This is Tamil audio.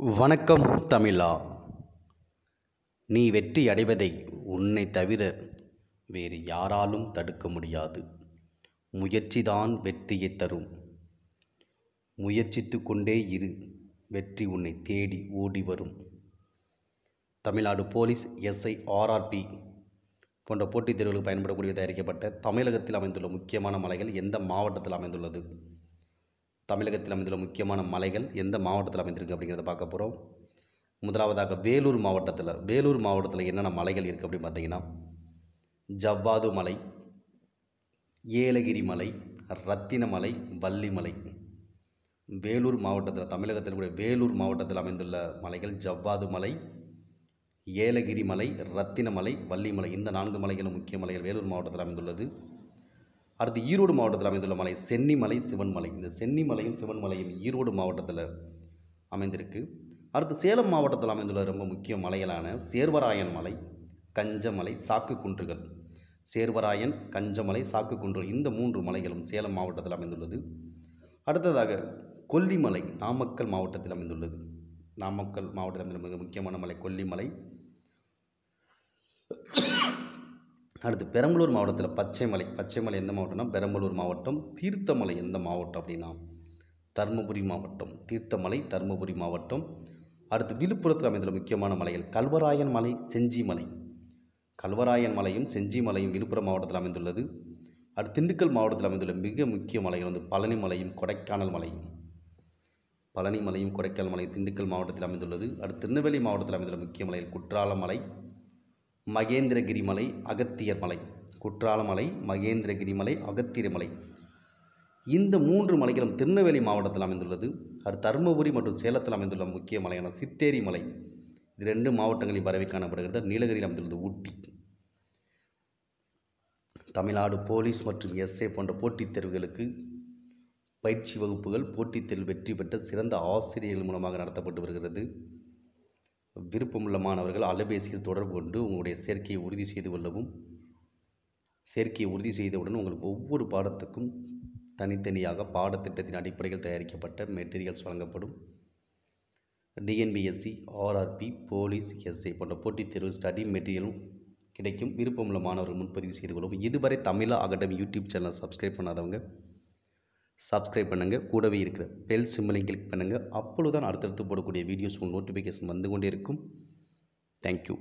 வணக்கம் தமிழா. நீ வெற்றி அடைவதை உன்னை தவிர வேறு யாராலும் தடுக்க முடியாது. முயற்சிதான் வெற்றியை தரும். முயற்சித்து கொண்டே இரு. வெற்றி உன்னை தேடி ஓடி வரும். தமிழ்நாடு போலீஸ் எஸ்ஐ ஆர்ஆர்பி போன்ற போட்டித் தேர்வுகளுக்கு பயன்படக்கூடிய தயாரிக்கப்பட்ட தமிழகத்தில் அமைந்துள்ள முக்கியமான மலைகள் எந்த மாவட்டத்தில் அமைந்துள்ளது? தமிழகத்தில் அமைந்துள்ள முக்கியமான மலைகள் எந்த மாவட்டத்தில் அமைந்திருக்கு அப்படிங்கிறத பார்க்க போகிறோம் முதலாவதாக வேலூர் மாவட்டத்தில் வேலூர் மாவட்டத்தில் என்னென்ன மலைகள் இருக்குது அப்படின்னு பார்த்தீங்கன்னா ஜவ்வாது மலை ஏலகிரி மலை ரத்தினமலை வள்ளிமலை வேலூர் மாவட்டத்தில் தமிழகத்தில் கூட வேலூர் மாவட்டத்தில் அமைந்துள்ள மலைகள் ஜவ்வாது மலை ஏலகிரி மலை ரத்தினமலை வள்ளிமலை இந்த நான்கு மலைகளும் முக்கிய மலைகள் வேலூர் மாவட்டத்தில் அமைந்துள்ளது. அடுத்து ஈரோடு மாவட்டத்தில் அமைந்துள்ள மலை சென்னிமலை சிவன்மலை. இந்த சென்னிமலையும் சிவன்மலையும் ஈரோடு மாவட்டத்தில் அமைந்திருக்கு. அடுத்து சேலம் மாவட்டத்தில் அமைந்துள்ள ரொம்ப முக்கிய மலைகளான சேர்வராயன் மலை கஞ்சமலை சாக்கு குன்றுகள் சேர்வராயன் கஞ்சமலை சாக்கு குன்றுகள் இந்த மூன்று மலைகளும் சேலம் மாவட்டத்தில் அமைந்துள்ளது. அடுத்ததாக கொல்லிமலை நாமக்கல் மாவட்டத்தில் அமைந்துள்ளது. நாமக்கல் மாவட்டத்தில் அமைந்துள்ள மிக முக்கியமான மலை கொல்லிமலை. அடுத்து பெரம்பலூர் மாவட்டத்தில் பச்சைமலை. பச்சைமலை எந்த மாவட்டம்னா? பெரம்பலூர் மாவட்டம் தீர்த்தமலை எந்த மாவட்டம் அப்படின்னா? தருமபுரி மாவட்டம் தீர்த்தமலை தருமபுரி மாவட்டம். அடுத்து விழுப்புரத்தில் அமைந்துள்ள முக்கியமான மலைகள் கல்வராயன் மலை செஞ்சி மலை. கல்வராயன் மலையும் செஞ்சி மலையும் விழுப்புரம் மாவட்டத்தில் அமைந்துள்ளது. அடுத்து திண்டுக்கல் மாவட்டத்தில் அமைந்துள்ள மிக முக்கிய மலைகள் வந்து பழனி மலையும் கொடைக்கானல் மலையும். பழனி மலையும் கொடைக்கானல் மலை திண்டுக்கல் மாவட்டத்தில் அமைந்துள்ளது. அடுத்து திருநெல்வேலி மாவட்டத்தில் அமைந்துள்ள முக்கிய மலைகள் குற்றாலம் மலை மகேந்திரகிரி மலை அகத்தியர் மலை குற்றாலமலை மகேந்திரகிரி மலை அகத்தியர் மலை இந்த மூன்று மலைகளும் திருநெல்வேலி மாவட்டத்தில் அமைந்துள்ளது. அது தருமபுரி மற்றும் சேலத்தில் அமைந்துள்ள முக்கிய மலையான சித்தேரி மலை. இது ரெண்டு மாவட்டங்களில் பரவி காணப்படுகிறது. நீலகிரியில் அமைந்துள்ளது ஊட்டி. தமிழ்நாடு போலீஸ் மற்றும் எஸ்ஏ போன்ற போட்டித் தேர்வுகளுக்கு பயிற்சி வகுப்புகள் போட்டித் தேர்வு வெற்றி பெற்ற சிறந்த ஆசிரியர்கள் மூலமாக நடத்தப்பட்டு வருகிறது. விருப்பமுள்ள மாணவர்கள் அலைபேசியில் தொடர்பு கொண்டு உங்களுடைய சேர்க்கையை உறுதி செய்து கொள்ளவும் சேர்க்கையை உறுதி செய்தவுடன் உங்களுக்கு ஒவ்வொரு பாடத்துக்கும் தனித்தனியாக பாடத்திட்டத்தின் அடிப்படையில் தயாரிக்கப்பட்ட மெட்டீரியல்ஸ் வழங்கப்படும். டிஎன்பிஎஸ்சி ஆர்ஆர்பி போலீஸ் எஸ்ஐ போன்ற போட்டித் தேர்வு ஸ்டடி மெட்டீரியலும் கிடைக்கும். விருப்பமுள்ள மாணவர்கள் முன்பதிவு செய்து கொள்ளவும். இதுவரை Tamizha academy YouTube channel subscribe பண்ணாதவங்க சப்ஸ்கிரைப் பண்ணுங்கள் கூடவே இருக்கிற பெல் சிம்மலையும் கிளிக் பண்ணுங்கள் அப்பொழுது தான் அடுத்தடுத்து போடக்கூடிய வீடியோஸ் உங்கள் நோட்டிஃபிகேஷன் வந்து கொண்டே இருக்கும். தேங்க்யூ